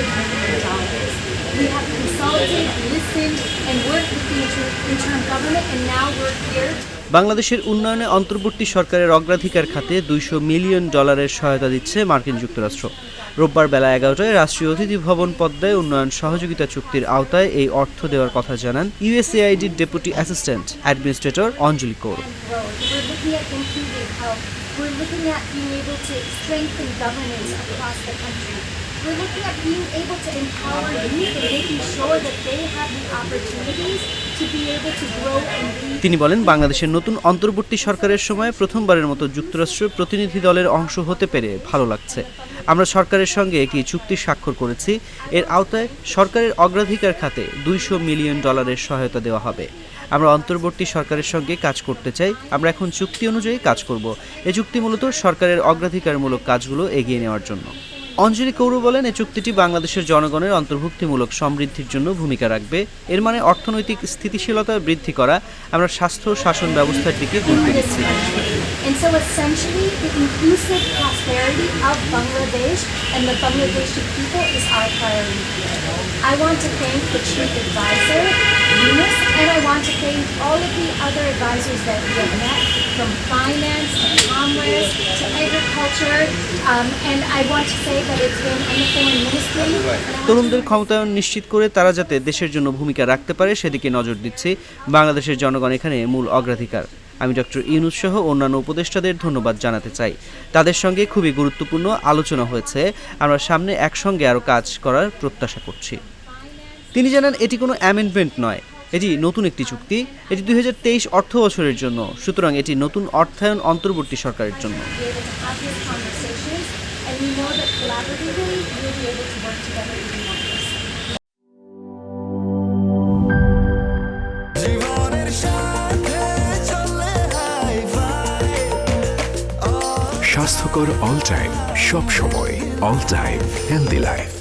million. We have consulted, listened, and worked with the inter- interim government, and now we're here বাংলাদেশের উন্নয়নে অন্তর্বর্তী সরকারের অগ্রাধিকার খাতে দুইশো মিলিয়ন ডলারের সহায়তা দিচ্ছে মার্কিন যুক্তরাষ্ট্র রোববার বেলা এগারোটায় রাষ্ট্রীয় অতিথি ভবন পদ্মায় উন্নয়ন সহযোগিতা চুক্তির আওতায় এই অর্থ দেওয়ার কথা জানান ইউএসএআইডির deputy assistant administrator Anjali Kaur. We're looking at being able to strengthen governance across the country. We're looking at being able to empower youth and making sure that they have the opportunities. তিনি বলেন, বাংলাদেশের নতুন অন্তর্বর্তী সরকারের সময় প্রথমবারের মতো যুক্তরাষ্ট্রের প্রতিনিধি দলের অংশ হতে পেরে ভালো লাগছে। আমরা সরকারের সঙ্গে একটি চুক্তি স্বাক্ষর করেছি। এর আওতায় সরকারের অগ্রাধিকার খাতে দুইশো মিলিয়ন ডলারের সহায়তা দেওয়া হবে। আমরা অন্তর্বর্তী সরকারের সঙ্গে কাজ করতে চাই। আমরা এখন চুক্তি অনুযায়ী কাজ করব। এই চুক্তি মূলত সরকারের অগ্রাধিকারমূলক কাজগুলো এগিয়ে নেওয়ার জন্য। অঞ্জলি কৌর বলেন এই চুক্তিটি বাংলাদেশের জনগণের অন্তর্ভুক্তিমূলক সমৃদ্ধির জন্য ভূমিকা রাখবে। এর মানে অর্থনৈতিক স্থিতিশীলতা বৃদ্ধি করা। আমরা স্বাস্থ্য শাসন ব্যবস্থার দিকে গুরুত্ব দিচ্ছি। So Um, তরুণদের ক্ষমতায়ন নিশ্চিত করে তারা যাতে দেশের জন্য ভূমিকা রাখতে পারে সেদিকে নজর দিচ্ছি বাংলাদেশের জনগণ এখানে মূল অগ্রাধিকার। আমি ডক্টর ইউনুস সহ অন্যান্য উপদেষ্টাদের ধন্যবাদ জানাতে চাই। তাদের সঙ্গে খুবই গুরুত্বপূর্ণ আলোচনা হয়েছে। আমরা সামনে একসঙ্গে আরও কাজ করার প্রত্যাশা করছি। তিনি জানান এটি কোনো অ্যামেন্ডমেন্ট নয়। এটি নতুন একটি চুক্তি। এটি দুই হাজার তেইশ অর্থ বছরের জন্য। সুতরাং এটি নতুন অর্থায়ন অন্তর্বর্তী সরকারের জন্য। স্বাস্থ্যকর অল টাইম, সব সময়, অল টাইম, হেলদি লাইফ।